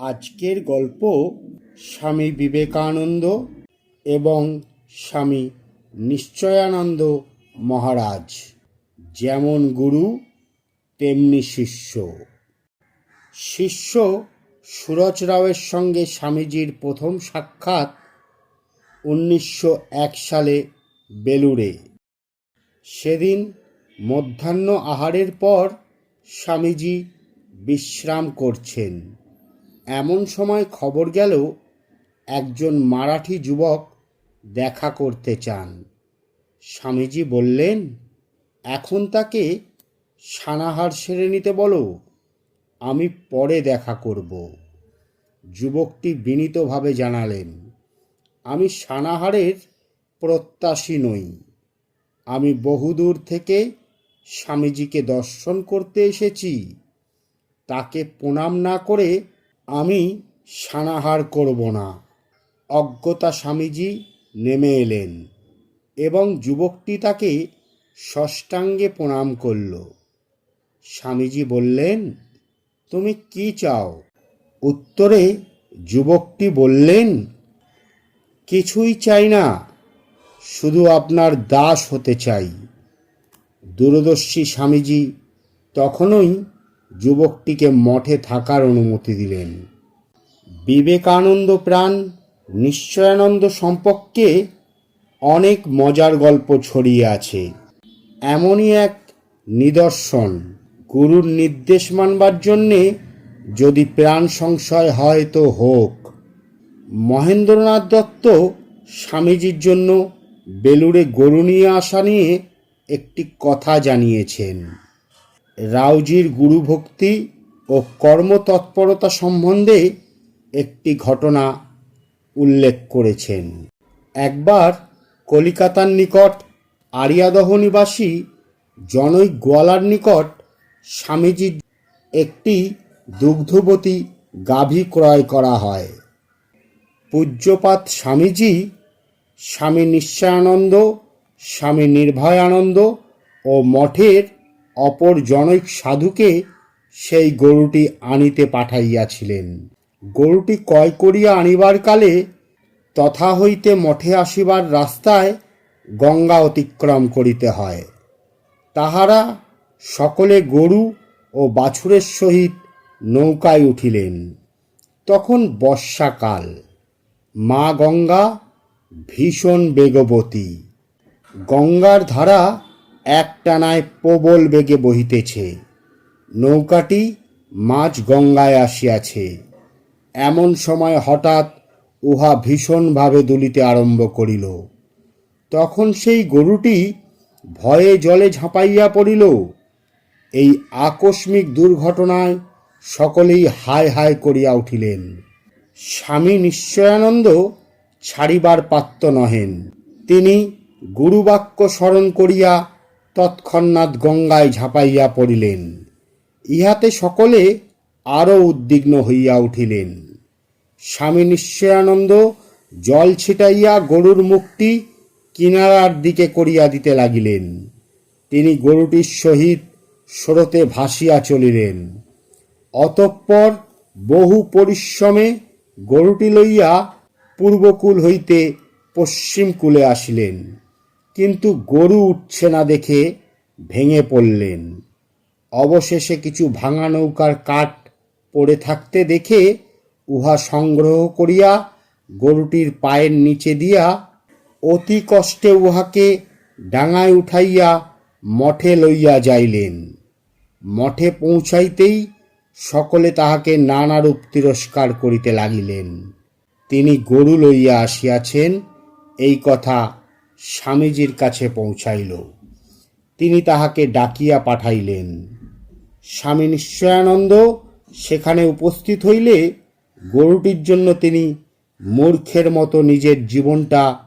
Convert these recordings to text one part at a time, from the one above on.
আজকের গল্প স্বামী বিবেকানন্দ এবং স্বামী নিশ্চয়ানন্দ মহারাজ। যেমন গুরু, তেমনি শিষ্য। শিষ্য সুরজ রাওয়ের সঙ্গে স্বামীজির প্রথম সাক্ষাৎ উনিশশো এক সালে বেলুড়ে। সেদিন মধ্যাহ্ন আহারের পর স্বামীজি বিশ্রাম করছেন। এমন সময় খবর গেল একজন মারাঠি যুবক দেখা করতে চান। স্বামীজি বললেন, এখন তাকে সানাহার সেরে নিতে বলো, আমি পরে দেখা করব। যুবকটি বিনীতভাবে জানালেন, আমি সানাহারের প্রত্যাশী নই। আমি বহুদূর থেকে স্বামীজিকে দর্শন করতে এসেছি। তাকে প্রণাম না করে আমি সানাহার করব না। অজ্ঞতা স্বামীজি নেমে এলেন এবং যুবকটি তাকে ষষ্ঠাঙ্গে প্রণাম করল। স্বামীজি বললেন, তুমি কি চাও? উত্তরে যুবকটি বললেন, কিছুই চাই না, শুধু আপনার দাস হতে চাই। দূরদর্শী স্বামীজি তখনই যুবকটিকে মঠে থাকার অনুমতি দিলেন। বিবেকানন্দ প্রাণ, নিশ্চয়ানন্দ সম্পর্কে অনেক মজার গল্প ছড়িয়ে আছে। এমনই এক নিদর্শন, গুরুর নির্দেশ মানবার জন্যে যদি প্রাণ সংশয় হয় তো হোক। মহেন্দ্রনাথ দত্ত স্বামীজির জন্য বেলুড়ে গরু নিয়ে আসা নিয়ে একটি কথা জানিয়েছেন। রাউজির গুরুভক্তি ও কর্মতৎপরতা সম্বন্ধে একটি ঘটনা উল্লেখ করেছেন। একবার কলিকাতার নিকট আরিয়াদহ নিবাসী জনৈক গোয়ালার নিকট স্বামীজির একটি দুগ্ধবতী গাভী ক্রয় করা হয়। পূজ্যপাত স্বামীজি স্বামী নিশ্চয়ানন্দ, স্বামী নির্ভয়ানন্দ ও মঠের অপর জনৈক সাধুকে সেই গরুটি আনিতে পাঠাইয়াছিলেন। গরুটি ক্রয় করিয়া আনিবার কালে তথা হইতে মঠে আসিবার রাস্তায় গঙ্গা অতিক্রম করিতে হয়। তাহারা সকলে গরু ও বাছুরের সহিত নৌকায় উঠিলেন। তখন বর্ষাকাল। মা গঙ্গা ভীষণ বেগবতী। গঙ্গার ধারা একটানায় প্রবল বেগে বহিতেছে। নৌকাটি মাঝ গঙ্গায় আসিয়াছে। এমন সময় হঠাৎ উহা ভীষণভাবে দুলিতে আরম্ভ করিল। তখন সেই গরুটি ভয়ে জলে ঝাঁপাইয়া পড়িল। এই আকস্মিক দুর্ঘটনায় সকলেই হায় হায় করিয়া উঠিলেন। স্বামী নিশ্চয়ানন্দ ছাড়িবার পাত্র নহেন। তিনি গুরুবাক্য স্মরণ করিয়া তৎক্ষণাৎ গঙ্গায় ঝাঁপাইয়া পড়িলেন। ইহাতে সকলে আরও উদ্বিগ্ন হইয়া উঠিলেন। স্বামী নিশ্চয়ানন্দ জল ছিটাইয়া গরুর মুখটি কিনারার দিকে করিয়া দিতে লাগিলেন। তিনি গরুটির সহিত স্রোতে ভাসিয়া চলিলেন। অতঃপর বহু পরিশ্রমে গরুটি লইয়া পূর্বকূল হইতে পশ্চিমকূলে আসিলেন। কিন্তু গরু উঠছে না দেখে ভেঙে পড়লেন। অবশেষে কিছু ভাঙা নৌকার কাঠ পড়ে থাকতে দেখে উহা সংগ্রহ করিয়া গরুটির পায়ের নিচে দিয়া অতি কষ্টে উহাকে ডাঙায় উঠাইয়া মঠে লইয়া যাইলেন। মঠে পৌঁছাইতেই সকলে তাহাকে নানারূপ তিরস্কার করিতে লাগিলেন। তিনি গরু লইয়া আসিয়াছেন, এই কথা স্বামীজির কাছে পৌঁছাইল। তিনি তাহাকে ডাকিয়া পাঠাইলেন। স্বামী নিশ্চয়ানন্দ সেখানে উপস্থিত হইলে গরুটির জন্য তিনি মূর্খের মতো নিজের জীবনটা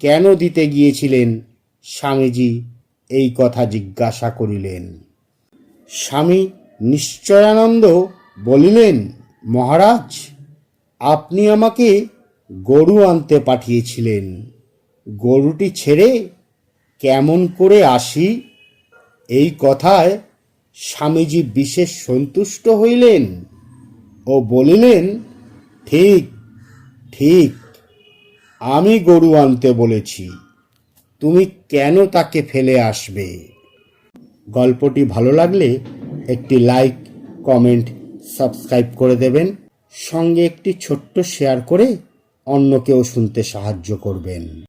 কেন দিতে গিয়েছিলেন? স্বামীজি এই কথা জিজ্ঞাসা করিলেন। স্বামী নিশ্চয়ানন্দ বলিলেন, মহারাজ, আপনি আমাকে গরু আনতে পাঠিয়েছিলেন। গরুটি ছেড়ে কেমন করে আসি? এই কথায় স্বামীজি বিশেষ সন্তুষ্ট হইলেন ও বলিলেন, ঠিক ঠিক, আমি গরু আনতে বলেছি। তুমি কেন তাকে ফেলে আসবে? গল্পটি ভালো লাগলে একটি লাইক, কমেন্ট, সাবস্ক্রাইব করে দেবেন। সঙ্গে একটি ছোট্ট শেয়ার করে অন্যকেও শুনতে সাহায্য করবেন।